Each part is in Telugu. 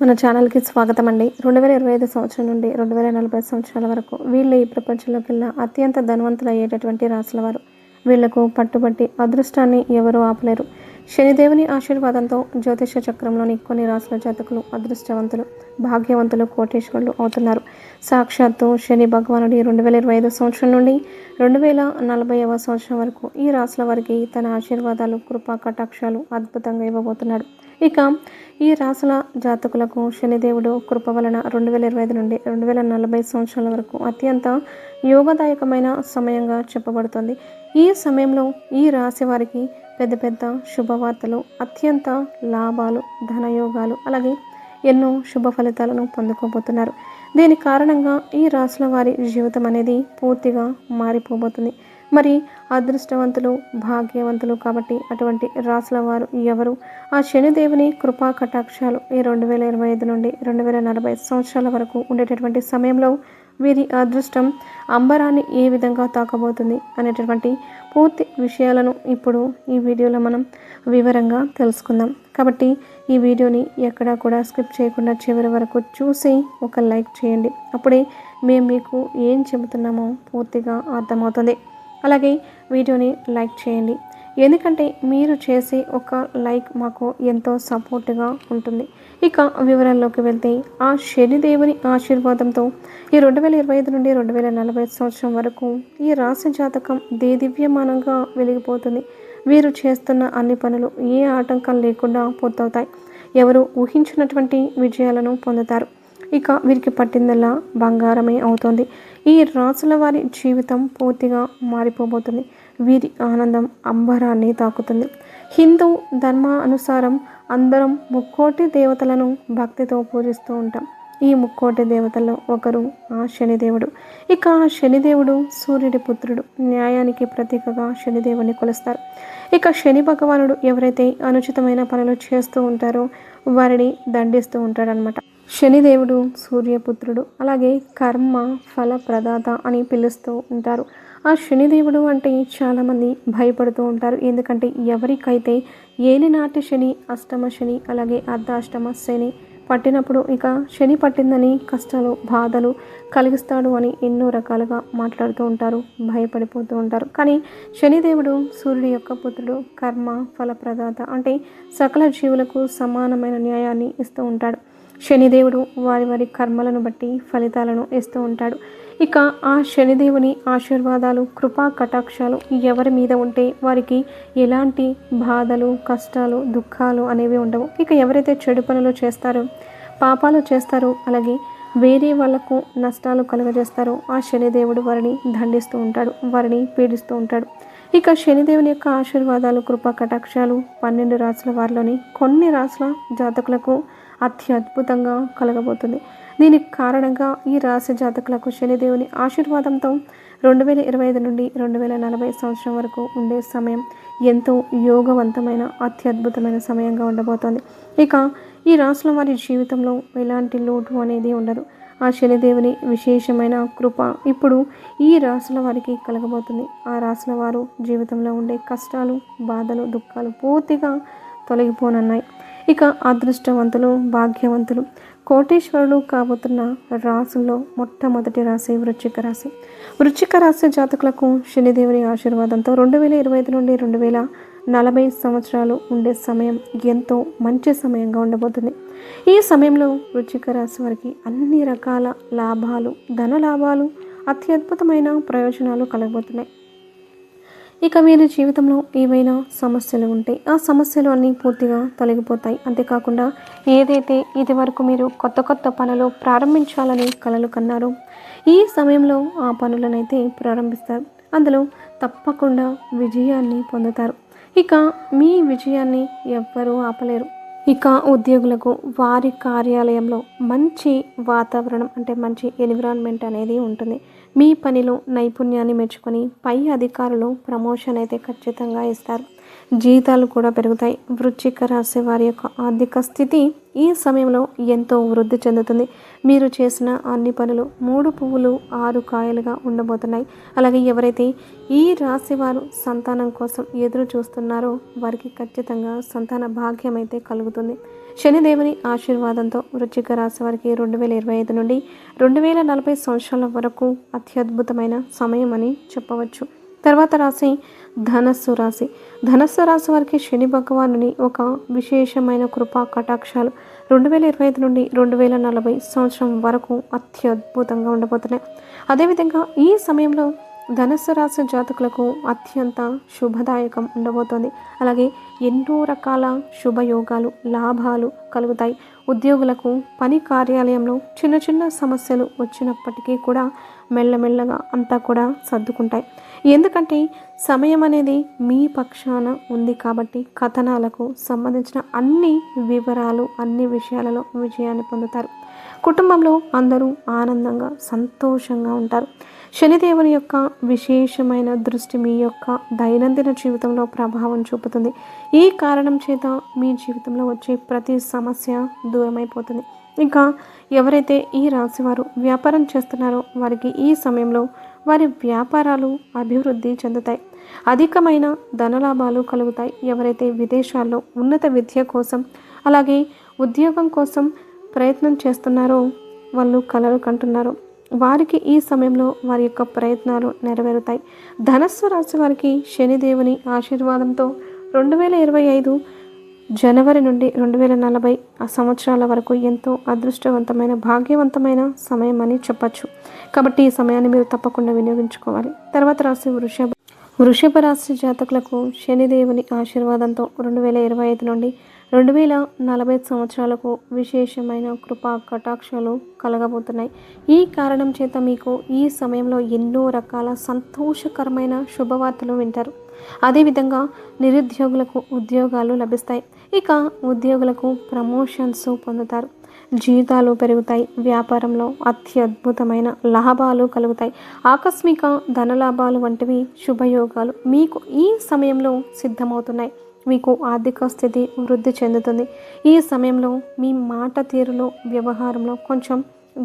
మన ఛానల్కి స్వాగతం అండి రెండు వేల ఇరవై ఐదు సంవత్సరం నుండి రెండు వేల నలభై సంవత్సరాల వరకు వీళ్ళు ఈ ప్రపంచంలోకి అత్యంత ధనవంతులు అయ్యేటటువంటి రాసుల వారు వీళ్ళకు పట్టుబట్టి అదృష్టాన్ని ఎవరూ ఆపలేరు. శనిదేవుని ఆశీర్వాదంతో జ్యోతిష చక్రంలోని కొన్ని రాసుల జాతకులు అదృష్టవంతులు భాగ్యవంతులు కోటేశ్వరులు అవుతున్నారు. సాక్షాత్తు శని భగవానుడి రెండు వేల ఇరవై ఐదు సంవత్సరం నుండి రెండు వేల నలభైవ సంవత్సరం వరకు ఈ రాసుల వారికి తన ఆశీర్వాదాలు కృపా కటాక్షాలు అద్భుతంగా ఇవ్వబోతున్నాడు. ఇక ఈ రాసుల జాతకులకు శనిదేవుడు కృప వలన రెండు వేల ఇరవై ఐదు నుండి రెండు వేల నలభై సంవత్సరాల వరకు అత్యంత యోగదాయకమైన సమయంగా చెప్పబడుతుంది. ఈ సమయంలో ఈ రాశి వారికి పెద్ద పెద్ద శుభవార్తలు అత్యంత లాభాలు ధనయోగాలు అలాగే ఎన్నో శుభ ఫలితాలను పొందుకోబోతున్నారు. దీని కారణంగా ఈ రాసుల వారి జీవితం అనేది పూర్తిగా మారిపోబోతుంది. మరి అదృష్టవంతులు భాగ్యవంతులు కాబట్టి అటువంటి రాసుల వారు ఎవరు? ఆ శనిదేవుని కృపా కటాక్షాలు ఈ రెండు వేల ఇరవై ఐదు నుండి రెండు వేల నలభై సంవత్సరాల వరకు ఉండేటటువంటి సమయంలో వీరి అదృష్టం అంబరాన్ని ఏ విధంగా తాకబోతుంది అనేటటువంటి పూర్తి విషయాలను ఇప్పుడు ఈ వీడియోలో మనం వివరంగా తెలుసుకుందాం. కాబట్టి ఈ వీడియోని ఎక్కడా కూడా స్కిప్ చేయకుండా చివరి వరకు చూసి ఒక లైక్ చేయండి. అప్పుడే మేము మీకు ఏం చెబుతున్నామో పూర్తిగా అర్థమవుతుంది. అలాగే వీడియోని లైక్ చేయండి. ఎందుకంటే మీరు చేసే ఒక లైక్ మాకు ఎంతో సపోర్ట్గా ఉంటుంది. ఇక వివరాల్లోకి వెళ్తే ఆ శనిదేవుని ఆశీర్వాదంతో ఈ రెండు వేల ఇరవై ఐదు నుండి రెండు వేల నలభై సంవత్సరం వరకు ఈ రాశి జాతకం దేదివ్యమానంగా వెలిగిపోతుంది. వీరు చేస్తున్న అన్ని పనులు ఏ ఆటంకం లేకుండా పూర్తవుతాయి. ఎవరు ఊహించినటువంటి విజయాలను పొందుతారు. ఇక వీరికి పట్టిందల్లా బంగారమే అవుతుంది. ఈ రాసుల వారి జీవితం పూర్తిగా మారిపోబోతుంది. వీరి ఆనందం అంబరాన్ని తాకుతుంది. హిందూ ధర్మ అనుసారం అందరం ముక్కోటి దేవతలను భక్తితో పూజిస్తూ ఉంటాం. ఈ ముక్కోటి దేవతల్లో ఒకరు ఆ శనిదేవుడు. ఇక ఆ శనిదేవుడు సూర్యుడి పుత్రుడు. న్యాయానికి ప్రతీకగా శనిదేవుని కొలుస్తారు. ఇక శని భగవానుడు ఎవరైతే అనుచితమైన పనులు చేస్తూ ఉంటారో వారిని దండిస్తూ ఉంటాడనమాట శనిదేవుడు సూర్యపుత్రుడు అలాగే కర్మ ఫల ప్రదాత అని పిలుస్తూ ఉంటారు. ఆ శనిదేవుడు అంటే చాలామంది భయపడుతూ ఉంటారు. ఎందుకంటే ఎవరికైతే ఏలినాటి శని అష్టమ శని అలాగే అర్ధాష్టమ శని పట్టినప్పుడు ఇక శని పట్టిందని కష్టాలు బాధలు కలిగిస్తాడు అని ఎన్నో రకాలుగా మాట్లాడుతూ ఉంటారు భయపడిపోతూ ఉంటారు. కానీ శనిదేవుడు సూర్యుడి యొక్క పుత్రుడు కర్మ ఫలప్రదాత అంటే సకల జీవులకు సమానమైన న్యాయాన్ని ఇస్తూ ఉంటాడు. శనిదేవుడు వారి వారి కర్మలను బట్టి ఫలితాలను ఇస్తూ ఉంటాడు. ఇక ఆ శనిదేవుని ఆశీర్వాదాలు కృపా కటాక్షాలు ఎవరి మీద ఉంటే వారికి ఎలాంటి బాధలు కష్టాలు దుఃఖాలు అనేవి ఉండవు. ఇక ఎవరైతే చెడు పనులు చేస్తారో పాపాలు చేస్తారో అలాగే వేరే వాళ్ళకు నష్టాలు కలుగజేస్తారో ఆ శనిదేవుడు వారిని దండిస్తూ ఉంటాడు వారిని పీడిస్తూ ఉంటాడు. ఇక శనిదేవుని యొక్క ఆశీర్వాదాలు కృపా కటాక్షాలు పన్నెండు రాసుల వారిలోని కొన్ని రాసుల జాతకులకు అత్యద్భుతంగా కలగబోతుంది. దీనికి కారణంగా ఈ రాశి జాతకులకు శనిదేవుని ఆశీర్వాదంతో రెండు వేల ఇరవై ఐదు నుండి రెండు వేల నలభై సంవత్సరం వరకు ఉండే సమయం ఎంతో యోగవంతమైన అత్యద్భుతమైన సమయంగా ఉండబోతోంది. ఇక ఈ రాసుల వారి జీవితంలో ఎలాంటి లోటు అనేది ఉండదు. ఆ శనిదేవుని విశేషమైన కృప ఇప్పుడు ఈ రాసుల వారికి కలగబోతుంది. ఆ రాసుల వారు జీవితంలో ఉండే కష్టాలు బాధలు దుఃఖాలు పూర్తిగా తొలగిపోనున్నాయి. ఇక అదృష్టవంతులు భాగ్యవంతులు. కోటేశ్వరులు కాబోతున్న రాసుల్లో మొట్టమొదటి రాశి వృశ్చిక రాశి. వృశ్చిక రాశి జాతకులకు శనిదేవుని ఆశీర్వాదంతో రెండు వేల ఇరవై ఐదు నుండి రెండు వేల నలభై సంవత్సరాలు ఉండే సమయం ఎంతో మంచి సమయంగా ఉండబోతుంది. ఈ సమయంలో వృశ్చిక రాశి వారికి అన్ని రకాల లాభాలు ధన లాభాలు అత్యద్భుతమైన ప్రయోజనాలు కలగబోతున్నాయి. ఇక మీరు జీవితంలో ఏవైనా సమస్యలు ఉంటే ఆ సమస్యలు అన్నీ పూర్తిగా తొలగిపోతాయి. అంతేకాకుండా ఏదైతే ఇది వరకు మీరు కొత్త కొత్త పనులు ప్రారంభించాలని కలలు కన్నారో ఈ సమయంలో ఆ పనులనైతే ప్రారంభిస్తారు. అందులో తప్పకుండా విజయాన్ని పొందుతారు. ఇక మీ విజయాన్ని ఎవ్వరూ ఆపలేరు. ఇక ఉద్యోగులకు వారి కార్యాలయంలో మంచి వాతావరణం అంటే మంచి ఎన్విరాన్మెంట్ అనేది ఉంటుంది. మీ పనిలో నైపుణ్యాన్ని మెచ్చుకొని పై అధికారులు ప్రమోషన్ అయితే ఖచ్చితంగా ఇస్తారు. జీతాలు కూడా పెరుగుతాయి. వృచ్చిక రాశి వారి యొక్క ఆర్థిక స్థితి ఈ సమయంలో ఎంతో వృద్ధి చెందుతుంది. మీరు చేసిన అన్ని పనులు మూడు పువ్వులు ఆరు కాయలుగా ఉండబోతున్నాయి. అలాగే ఎవరైతే ఈ రాశి వారు సంతానం కోసం ఎదురు చూస్తున్నారో వారికి ఖచ్చితంగా సంతాన భాగ్యం అయితే కలుగుతుంది. శనిదేవుని ఆశీర్వాదంతో వృచ్చిక రాశి వారికి రెండు వేల ఇరవై ఐదు నుండి రెండు వేల నలభై సంవత్సరాల వరకు అత్యద్భుతమైన సమయం అని చెప్పవచ్చు. తర్వాత రాశి ధనస్సు రాశి. ధనస్సు రాశి వారికి శని భగవానుని ఒక విశేషమైన కృపా కటాక్షాలు రెండు వేల ఇరవై ఐదు నుండి రెండు వేల నలభై సంవత్సరం వరకు అత్యద్భుతంగా ఉండబోతున్నాయి. అదేవిధంగా ఈ సమయంలో ధనస్సు రాశి జాతకులకు అత్యంత శుభదాయకం ఉండబోతోంది. అలాగే ఎన్నో రకాల శుభయోగాలు లాభాలు కలుగుతాయి. ఉద్యోగులకు పని కార్యాలయంలో చిన్న చిన్న సమస్యలు వచ్చినప్పటికీ కూడా మెల్లమెల్లగా అంతా కూడా సర్దుకుంటాయి. ఎందుకంటే సమయం అనేది మీ పక్షాన ఉంది కాబట్టి కథనాలకు సంబంధించిన అన్ని వివరాలు అన్ని విషయాలలో విజయాన్ని పొందుతారు. కుటుంబంలో అందరూ ఆనందంగా సంతోషంగా ఉంటారు. శనిదేవుని యొక్క విశేషమైన దృష్టి మీ యొక్క దైనందిన జీవితంలో ప్రభావం చూపుతుంది. ఈ కారణం చేత మీ జీవితంలో వచ్చే ప్రతి సమస్య దూరమైపోతుంది. ఇంకా ఎవరైతే ఈ రాశివారు వ్యాపారం చేస్తున్నారో వారికి ఈ సమయంలో వారి వ్యాపారాలు అభివృద్ధి చెందుతాయి. అధికమైన ధనలాభాలు కలుగుతాయి. ఎవరైతే విదేశాల్లో ఉన్నత విద్య కోసం అలాగే ఉద్యోగం కోసం ప్రయత్నం చేస్తున్నారో వాళ్ళు కలలు కంటున్నారు. వారికి ఈ సమయంలో వారి యొక్క ప్రయత్నాలు నెరవేరుతాయి. ధనస్సు రాశి వారికి శనిదేవుని ఆశీర్వాదంతో రెండు వేల ఇరవై ఐదు జనవరి నుండి రెండు వేల నలభై ఆ సంవత్సరాల వరకు ఎంతో అదృష్టవంతమైన భాగ్యవంతమైన సమయం అని చెప్పచ్చు. కాబట్టి ఈ సమయాన్ని మీరు తప్పకుండా వినియోగించుకోవాలి. తర్వాత రాశి వృషభ వృషభ రాశి జాతకులకు శనిదేవుని ఆశీర్వాదంతో రెండు వేల ఇరవై ఐదు నుండి రెండు వేల నలభై సంవత్సరాలకు విశేషమైన కృపా కటాక్షాలు కలగబోతున్నాయి. ఈ కారణం చేత మీకు ఈ సమయంలో ఎన్నో రకాల సంతోషకరమైన శుభవార్తలు వింటారు. అదేవిధంగా నిరుద్యోగులకు ఉద్యోగాలు లభిస్తాయి. ఇక ఉద్యోగులకు ప్రమోషన్స్ పొందుతారు. జీతాలు పెరుగుతాయి. వ్యాపారంలో అత్యద్భుతమైన లాభాలు కలుగుతాయి. ఆకస్మిక ధనలాభాలు వంటివి శుభయోగాలు మీకు ఈ సమయంలో సిద్ధమవుతున్నాయి. మీకు ఆర్థిక స్థితి వృద్ధి చెందుతుంది. ఈ సమయంలో మీ మాట తీరులో వ్యవహారంలో కొంచెం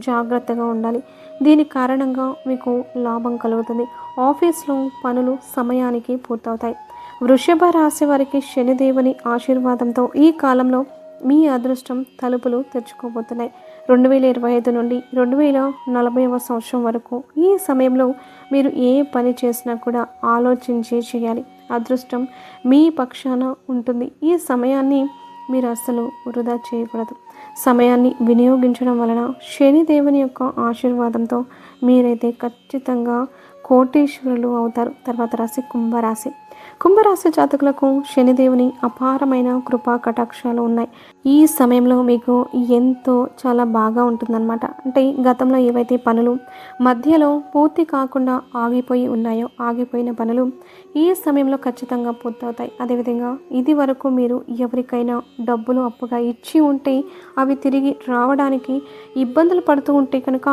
జాగ్రత్తగా ఉండాలి. దీని కారణంగా మీకు లాభం కలుగుతుంది. ఆఫీస్లో పనులు సమయానికి పూర్తవుతాయి. వృషభ రాశి వారికి శనిదేవుని ఆశీర్వాదంతో ఈ కాలంలో మీ అదృష్టం తలుపులు తెరుచుకోబోతున్నాయి. రెండు వేల ఇరవై ఐదు నుండి రెండు వేల నలభైవ సంవత్సరం వరకు ఈ సమయంలో మీరు ఏ పని చేసినా కూడా ఆలోచించి చేయాలి. అదృష్టం మీ పక్షాన ఉంటుంది. ఈ సమయాన్ని మీరు అస్సలు వృధా చేయకూడదు. సమయాన్ని వినియోగించడం వలన శనిదేవుని యొక్క ఆశీర్వాదంతో మీరైతే ఖచ్చితంగా కోటేశ్వరులు అవుతారు. తర్వాత రాశి కుంభరాశి. కుంభరాశి జాతకులకు శనిదేవుని అపారమైన కృపా కటాక్షాలు ఉన్నాయి. ఈ సమయంలో మీకు ఎంతో చాలా బాగా ఉంటుందన్నమాట. అంటే గతంలో ఏవైతే పనులు మధ్యలో పూర్తి కాకుండా ఆగిపోయి ఉన్నాయో ఆగిపోయిన పనులు ఈ సమయంలో ఖచ్చితంగా పూర్తవుతాయి. అదేవిధంగా ఇది వరకు మీరు ఎవరికైనా డబ్బులు అప్పుగా ఇచ్చి ఉంటే అవి తిరిగి రావడానికి ఇబ్బందులు పడుతూ ఉంటే కనుక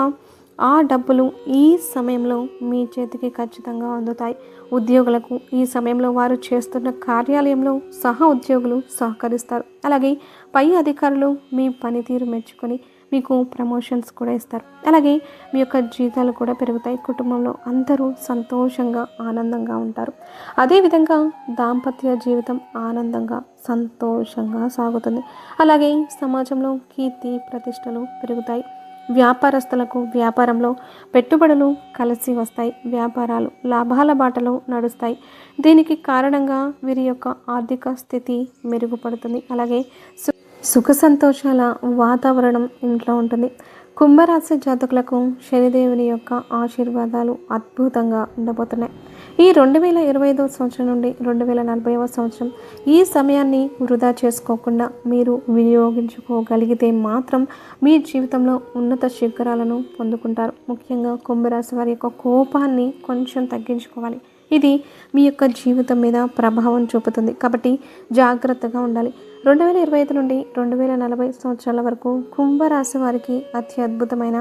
ఆ డబ్బులు ఈ సమయంలో మీ చేతికి ఖచ్చితంగా అందుతాయి. ఉద్యోగులకు ఈ సమయంలో వారు చేస్తున్న కార్యాలయంలో సహా ఉద్యోగులు సహకరిస్తారు. అలాగే పై అధికారులు మీ పనితీరు మెచ్చుకొని మీకు ప్రమోషన్స్ కూడా ఇస్తారు. అలాగే మీ యొక్క జీతాలు కూడా పెరుగుతాయి. కుటుంబంలో అందరూ సంతోషంగా ఆనందంగా ఉంటారు. అదేవిధంగా దాంపత్య జీవితం ఆనందంగా సంతోషంగా సాగుతుంది. అలాగే సమాజంలో కీర్తి ప్రతిష్టలు పెరుగుతాయి. వ్యాపారస్తులకు వ్యాపారంలో పెట్టుబడులు కలిసి వస్తాయి. వ్యాపారాలు లాభాల బాటలో నడుస్తాయి. దీనికి కారణంగా వీరి యొక్క ఆర్థిక స్థితి మెరుగుపడుతుంది. అలాగే సు- సుఖ సంతోషాల వాతావరణం ఇంట్లో ఉంటుంది. కుంభరాశి జాతకులకు శనిదేవుని యొక్క ఆశీర్వాదాలు అద్భుతంగా ఉండబోతున్నాయి. ఈ రెండు వేల ఇరవై ఐదవ సంవత్సరం నుండి రెండు వేల నలభైవ సంవత్సరం ఈ సమయాన్ని వృధా చేసుకోకుండా మీరు వినియోగించుకోగలిగితే మాత్రం మీ జీవితంలో ఉన్నత శిఖరాలను పొందుకుంటారు. ముఖ్యంగా కుంభరాశి వారి యొక్క కోపాన్ని కొంచెం తగ్గించుకోవాలి. ఇది మీ యొక్క జీవితం మీద ప్రభావం చూపుతుంది. కాబట్టి జాగ్రత్తగా ఉండాలి. రెండు వేల ఇరవై ఐదు నుండి రెండు వేల నలభై సంవత్సరాల వరకు కుంభరాశి వారికి అతి అద్భుతమైన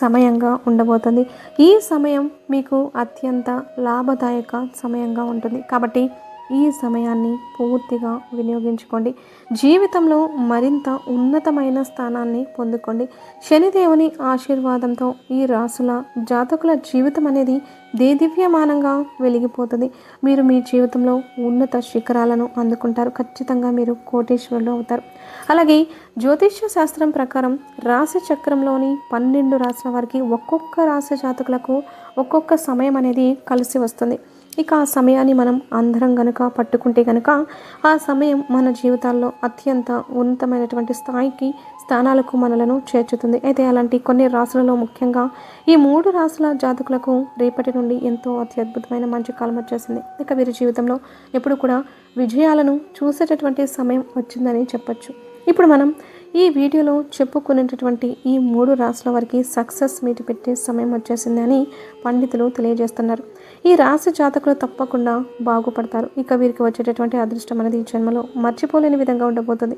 సమయంగా ఉండబోతుంది. ఈ సమయం మీకు అత్యంత లాభదాయక సమయంగా ఉంటుంది. కాబట్టి ఈ సమయాన్ని పూర్తిగా వినియోగించుకోండి. జీవితంలో మరింత ఉన్నతమైన స్థానాన్ని పొందుకోండి. శనిదేవుని ఆశీర్వాదంతో ఈ రాసుల జాతకుల జీవితం అనేది దేదివ్యమానంగా వెలిగిపోతుంది. మీరు మీ జీవితంలో ఉన్నత శిఖరాలను అందుకుంటారు. ఖచ్చితంగా మీరు కోటేశ్వరులు అవుతారు. అలాగే జ్యోతిష్య శాస్త్రం ప్రకారం రాశి చక్రంలోని పన్నెండు రాశుల వారికి ఒక్కొక్క రాశి జాతకులకు ఒక్కొక్క సమయం అనేది కలిసి వస్తుంది. ఇక ఆ సమయాన్ని మనం అందరం గనుక పట్టుకుంటే గనుక ఆ సమయం మన జీవితాల్లో అత్యంత ఉన్నతమైనటువంటి స్థాయికి స్థానాలకు మనలను చేర్చుతుంది. అయితే అలాంటి కొన్ని రాసులలో ముఖ్యంగా ఈ మూడు రాసుల జాతకులకు రేపటి నుండి ఎంతో అత్యద్భుతమైన మంచి కాలం వచ్చేసింది. ఇక వీరి జీవితంలో ఎప్పుడు కూడా విజయాలను చూసేటటువంటి సమయం వచ్చిందని చెప్పొచ్చు. ఇప్పుడు మనం ఈ వీడియోలో చెప్పుకునేటటువంటి ఈ మూడు రాసుల వారికి సక్సెస్ మీటి పెట్టే సమయం వచ్చేసిందని పండితులు తెలియజేస్తున్నారు. ఈ రాశి జాతకులు తప్పకుండా బాగుపడతారు. ఇక వీరికి వచ్చేటటువంటి అదృష్టం అనేది ఈ జన్మలో మర్చిపోలేని విధంగా ఉండబోతుంది.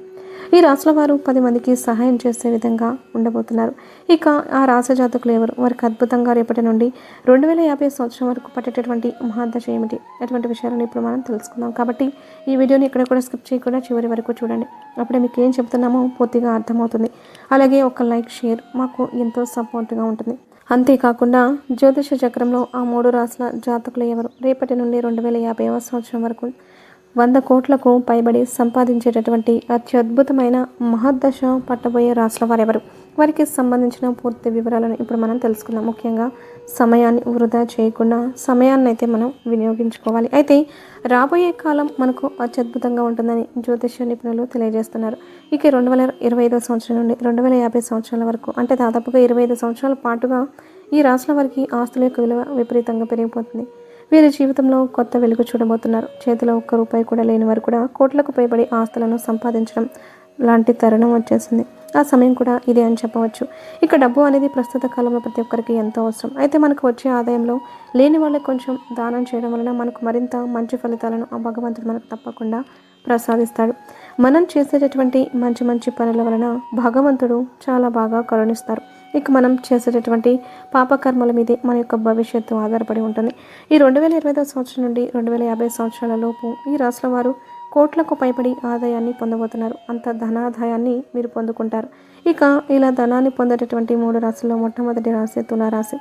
ఈ రాశుల వారు పది మందికి సహాయం చేసే విధంగా ఉండబోతున్నారు. ఇక ఆ రాశి జాతకులు ఎవరు? వారికి అద్భుతంగా రేపటి నుండి రెండు వేల యాభై సంవత్సరం వరకు పట్టేటటువంటి మహాదశ ఏమిటి అటువంటి విషయాలను ఇప్పుడు మనం తెలుసుకుందాం. కాబట్టి ఈ వీడియోని ఇక్కడ కూడా స్కిప్ చేయకుండా చివరి వరకు చూడండి. అప్పుడే మీకు ఏం చెప్తున్నామో పూర్తిగా అర్థమవుతుంది. అలాగే ఒక లైక్ షేర్ మాకు ఎంతో సపోర్ట్గా ఉంటుంది. అంతేకాకుండా జ్యోతిష చక్రంలో ఆ మూడు రాసిన జాతకులు ఎవరు? రేపటి నుండి రెండు వేల యాభైవ సంవత్సరం వరకు వంద కోట్లకు పైబడి సంపాదించేటటువంటి అత్యద్భుతమైన మహద్దశ పట్టబోయే రాసుల వారెవరు? వారికి సంబంధించిన పూర్తి వివరాలను ఇప్పుడు మనం తెలుసుకుందాం. ముఖ్యంగా సమయాన్ని వృధా చేయకుండా సమయాన్ని అయితే మనం వినియోగించుకోవాలి. అయితే రాబోయే కాలం మనకు అత్యద్భుతంగా ఉంటుందని జ్యోతిష నిపుణులు తెలియజేస్తున్నారు. ఇక రెండు వేల ఇరవై ఐదో సంవత్సరం నుండి రెండు వేల యాభై సంవత్సరాల వరకు అంటే దాదాపుగా ఇరవై ఐదు సంవత్సరాల పాటుగా ఈ రాసుల వారికి ఆస్తుల యొక్క విలువ విపరీతంగా పెరిగిపోతుంది. వీరి జీవితంలో కొత్త వెలుగు చూడబోతున్నారు. చేతిలో ఒక్క రూపాయి కూడా లేని వారు కూడా కోట్లకు పైబడి ఆస్తులను సంపాదించడం లాంటి తరుణం వచ్చేసింది. ఆ సమయం కూడా ఇదే అని చెప్పవచ్చు. ఇక డబ్బు అనేది ప్రస్తుత కాలంలో ప్రతి ఒక్కరికి ఎంతో అవసరం. అయితే మనకు వచ్చే ఆదాయంలో లేని వాళ్ళకి కొంచెం దానం చేయడం వలన మనకు మరింత మంచి ఫలితాలను ఆ భగవంతుడు మనకు తప్పకుండా ప్రసాదిస్తాడు. మనం చేసేటటువంటి మంచి మంచి పనుల వలన భగవంతుడు చాలా బాగా కరుణిస్తారు. ఇక మనం చేసేటటువంటి పాపకర్మల మీదే మన యొక్క భవిష్యత్తు ఆధారపడి ఉంటుంది. ఈ రెండు వేల ఇరవై సంవత్సరం నుండి రెండు వేల యాభై సంవత్సరాల లోపు ఈ రాష్ట్రం వారు కోట్లకు పైబడి ఆదాయాన్ని పొందబోతున్నారు. అంత ధనాదాయాన్ని మీరు పొందుకుంటారు. ఇక ఇలా ధనాన్ని పొందేటటువంటి మూడు రాశుల్లో మొట్టమొదటి రాశి తులారాశి.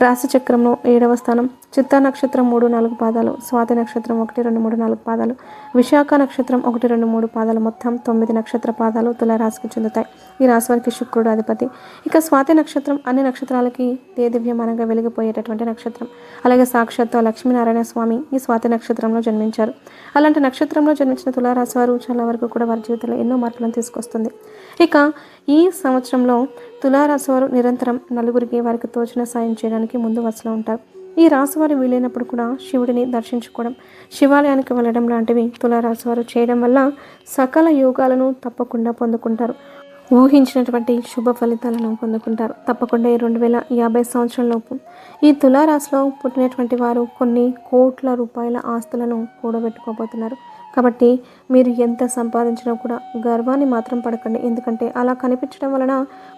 రాశి చక్రంలో ఏడవ స్థానం. చిత్తా నక్షత్రం మూడు నాలుగు పాదాలు స్వాతి నక్షత్రం ఒకటి రెండు మూడు నాలుగు పాదాలు విశాఖ నక్షత్రం ఒకటి రెండు మూడు పాదాలు మొత్తం తొమ్మిది నక్షత్ర పాదాలు తులారాశికి చెందుతాయి. ఈ రాశి వారికి శుక్రుడు అధిపతి. ఇక స్వాతి నక్షత్రం అన్ని నక్షత్రాలకి దేదివ్యమానంగా వెలిగిపోయేటటువంటి నక్షత్రం. అలాగే సాక్షాత్తు లక్ష్మీనారాయణ స్వామి ఈ స్వాతి నక్షత్రంలో జన్మించారు. అలాంటి నక్షత్రంలో జన్మించిన తులారాశి వారు చాలా వరకు కూడా వారి జీవితంలో ఎన్నో మార్పులను తీసుకొస్తుంది. ఇక ఈ సంవత్సరంలో తులారాశి వారు నిరంతరం నలుగురికి వారికి తోచిన సాయం చేయడానికి ముందు వరుసలో ఉంటారు. ఈ రాసువారు వీలైనప్పుడు కూడా శివుడిని దర్శించుకోవడం శివాలయానికి వెళ్ళడం లాంటివి తులారాశి వారు చేయడం వల్ల సకల యోగాలను తప్పకుండా పొందుకుంటారు. ఊహించినటువంటి శుభ ఫలితాలను పొందుకుంటారు. తప్పకుండా ఈ రెండు వేల యాభై సంవత్సరంలోపు ఈ తులారాశిలో పుట్టినటువంటి వారు కొన్ని కోట్ల రూపాయల ఆస్తులను కూడబెట్టుకోబోతున్నారు. కాబట్టి మీరు ఎంత సంపాదించినా కూడా గర్వాన్ని మాత్రం పడకండి. ఎందుకంటే అలా కనిపించడం వలన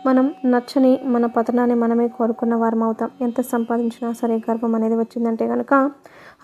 మనం నచ్చని మన పతనాన్ని మనమే కోరుకున్న వారం అవుతాం. ఎంత సంపాదించినా సరే గర్వం అనేది వచ్చిందంటే కనుక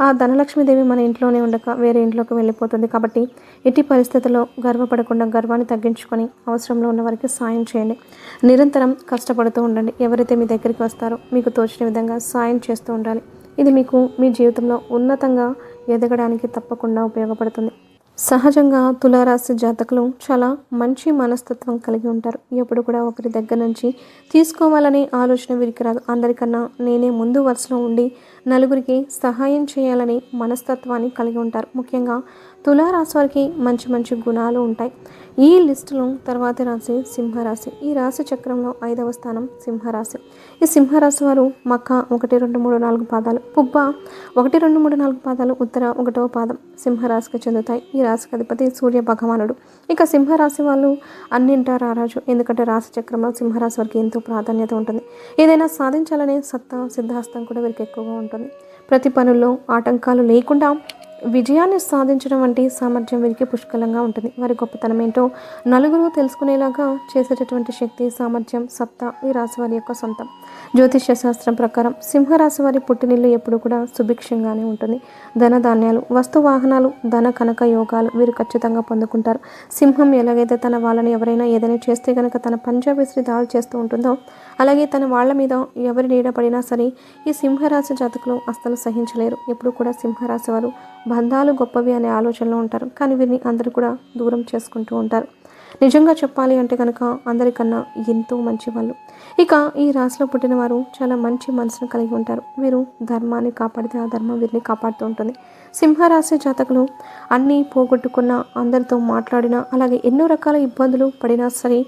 ఆ ధనలక్ష్మీదేవి మన ఇంట్లోనే ఉండక వేరే ఇంట్లోకి వెళ్ళిపోతుంది. కాబట్టి ఎట్టి పరిస్థితుల్లో గర్వపడకుండా గర్వాన్ని తగ్గించుకొని అవసరంలో ఉన్న వారికి సాయం చేయండి. నిరంతరం కష్టపడుతూ ఉండండి. ఎవరైతే మీ దగ్గరికి వస్తారో మీకు తోచిన విధంగా సాయం చేస్తూ ఉండాలి. ఇది మీకు మీ జీవితంలో ఉన్నతంగా ఎదగడానికి తప్పకుండా ఉపయోగపడుతుంది. సహజంగా తులారాశి జాతకులు చాలా మంచి మనస్తత్వం కలిగి ఉంటారు. ఎప్పుడు కూడా ఒకరి దగ్గర నుంచి తీసుకోవాలనే ఆలోచన వీరికి రాదు. అందరికన్నా నేనే ముందు వరుసలో ఉండి నలుగురికి సహాయం చేయాలని మనస్తత్వాన్ని కలిగి ఉంటారు. ముఖ్యంగా తులారాశి వారికి మంచి మంచి గుణాలు ఉంటాయి. ఈ లిస్టులో తర్వాతి రాశి సింహరాశి. ఈ రాశి చక్రంలో ఐదవ స్థానం సింహరాశి. ఈ సింహరాశి వారు మక్క ఒకటి రెండు మూడు నాలుగు పాదాలు పుబ్బ ఒకటి రెండు మూడు నాలుగు పాదాలు ఉత్తర ఒకటవ పాదం సింహరాశికి చెందుతాయి. ఈ రాశికి అధిపతి సూర్య భగవానుడు. ఇక సింహరాశి వాళ్ళు అన్నింటా రారాజు. ఎందుకంటే రాశి చక్రంలో సింహరాశి వారికి ఎంతో ప్రాధాన్యత ఉంటుంది. ఏదైనా సాధించాలనే సత్తా సిద్ధాస్తం కూడా వీరికి ఎక్కువగా ఉంటుంది. ప్రతి పనుల్లో ఆటంకాలు లేకుండా విజయాన్ని సాధించడం వంటి సామర్థ్యం వీరికి పుష్కలంగా ఉంటుంది. వారి గొప్పతనం ఏంటో నలుగురు తెలుసుకునేలాగా చేసేటటువంటి శక్తి సామర్థ్యం సత్తా ఈ రాశి వారి యొక్క సొంతం. జ్యోతిష్య శాస్త్రం ప్రకారం సింహరాశి వారి పుట్టినిల్లు ఎప్పుడు కూడా సుభిక్షంగానే ఉంటుంది. ధన ధాన్యాలు వస్తు వాహనాలు ధన కనక యోగాలు వీరు ఖచ్చితంగా పొందుకుంటారు. సింహం ఎలాగైతే తన వాళ్ళని ఎవరైనా ఏదైనా చేస్తే కనుక తన పంజా విసిరి దాడి చేస్తూ ఉంటుందో అలాగే తన వాళ్ళ మీద ఎవరి నీడ పడినా సరే ఈ సింహరాశి జాతకులు అస్సలు సహించలేరు. ఎప్పుడు కూడా సింహరాశి వారు బంధాలు గొప్పవి అనే ఆలోచనలో ఉంటారు. కానీ వీరిని అందరూ కూడా దూరం చేసుకుంటూ ఉంటారు. నిజంగా చెప్పాలి అంటే కనుక అందరికన్నా ఎంతో మంచి వాళ్ళు ఇక ఈ రాశిలో పుట్టిన వారు చాలా మంచి మనసును కలిగి ఉంటారు. వీరు ధర్మాన్ని కాపాడితే ఆ ధర్మం వీరిని కాపాడుతూ ఉంటుంది. సింహరాశి జాతకులు అన్నీ పోగొట్టుకున్న అందరితో మాట్లాడినా అలాగే ఎన్నో రకాల ఇబ్బందులు పడినా సరే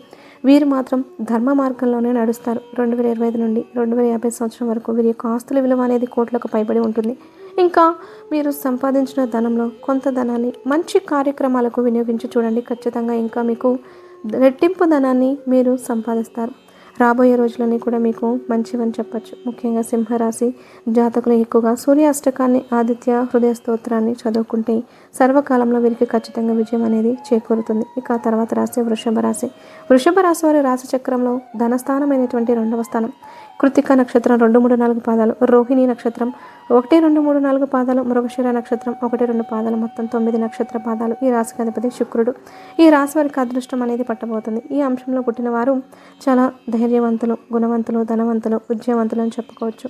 వీరు మాత్రం ధర్మ మార్గంలోనే నడుస్తారు. రెండు వేల ఇరవై ఐదు నుండి రెండు వేల యాభై సంవత్సరం వరకు వీరి యొక్క ఆస్తుల విలువ అనేది కోట్లకు పైబడి ఉంటుంది. ఇంకా మీరు సంపాదించిన ధనంలో కొంత ధనాన్ని మంచి కార్యక్రమాలకు వినియోగించి చూడండి. ఖచ్చితంగా ఇంకా మీకు రెట్టింపు ధనాన్ని మీరు సంపాదిస్తారు. రాబోయే రోజులన్నీ కూడా మీకు మంచివని చెప్పచ్చు. ముఖ్యంగా సింహరాశి జాతకులు ఎక్కువగా సూర్య అష్టకాన్ని ఆదిత్య హృదయ స్తోత్రాన్ని చదువుకుంటే సర్వకాలంలో వీరికి ఖచ్చితంగా విజయం అనేది చేకూరుతుంది. ఇక తర్వాత రాశి వృషభ రాశి. వృషభ రాశి వారి రాశి చక్రంలో ధనస్థానమైనటువంటి రెండవ స్థానం. కృతిక నక్షత్రం రెండు మూడు నాలుగు పాదాలు రోహిణి నక్షత్రం ఒకటి రెండు మూడు నాలుగు పాదాలు మృగశిర నక్షత్రం ఒకటి రెండు పాదాలు మొత్తం తొమ్మిది నక్షత్ర పాదాలు. ఈ రాశికి అధిపతి శుక్రుడు. ఈ రాశి వారికి అదృష్టం అనేది పట్టబోతుంది. ఈ అంశంలో పుట్టిన వారు చాలా ధైర్యవంతులు గుణవంతులు ధనవంతులు ఉద్యమవంతులు అని చెప్పుకోవచ్చు.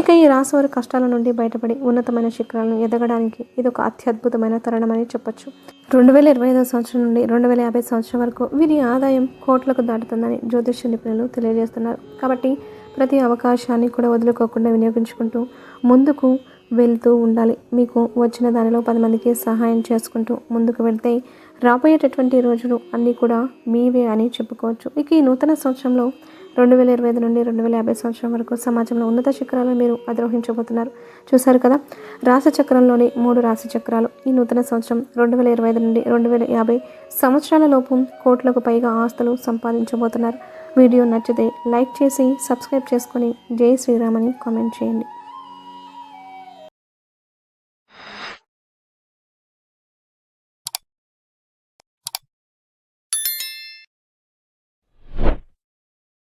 ఇక ఈ రాశి వారి కష్టాల నుండి బయటపడి ఉన్నతమైన శిఖరాలను ఎదగడానికి ఇది ఒక అత్యద్భుతమైన తరుణం అని చెప్పొచ్చు. రెండు వేల ఇరవై ఐదో సంవత్సరం నుండి రెండు వేల యాభై సంవత్సరం వరకు వీరి ఆదాయం కోట్లకు దాటుతుందని జ్యోతిష్య నిపుణులు తెలియజేస్తున్నారు. కాబట్టి ప్రతి అవకాశాన్ని కూడా వదులుకోకుండా వినియోగించుకుంటూ ముందుకు వెళ్తూ ఉండాలి. మీకు వచ్చిన దానిలో పది మందికి సహాయం చేసుకుంటూ ముందుకు వెళ్తే రాబోయేటటువంటి రోజులు అన్నీ కూడా మీవే అని చెప్పుకోవచ్చు. ఇక ఈ నూతన సంవత్సరంలో రెండు వేల ఇరవై ఐదు నుండి రెండు వేల యాభై సంవత్సరం వరకు సమాజంలో ఉన్నత శిఖరాలను మీరు అధిరోహించబోతున్నారు. చూశారు కదా? రాశి చక్రంలోని మూడు రాశి చక్రాలు. ఈ నూతన సంవత్సరం రెండు వేల ఇరవై ఐదు నుండి రెండు వేల యాభై సంవత్సరాల లోపు కోట్లకు పైగా ఆస్తులు సంపాదించబోతున్నారు. వీడియో నచ్చితే లైక్ చేసి సబ్స్క్రైబ్ చేసుకొని జై శ్రీరామ్ అని కామెంట్ చేయండి.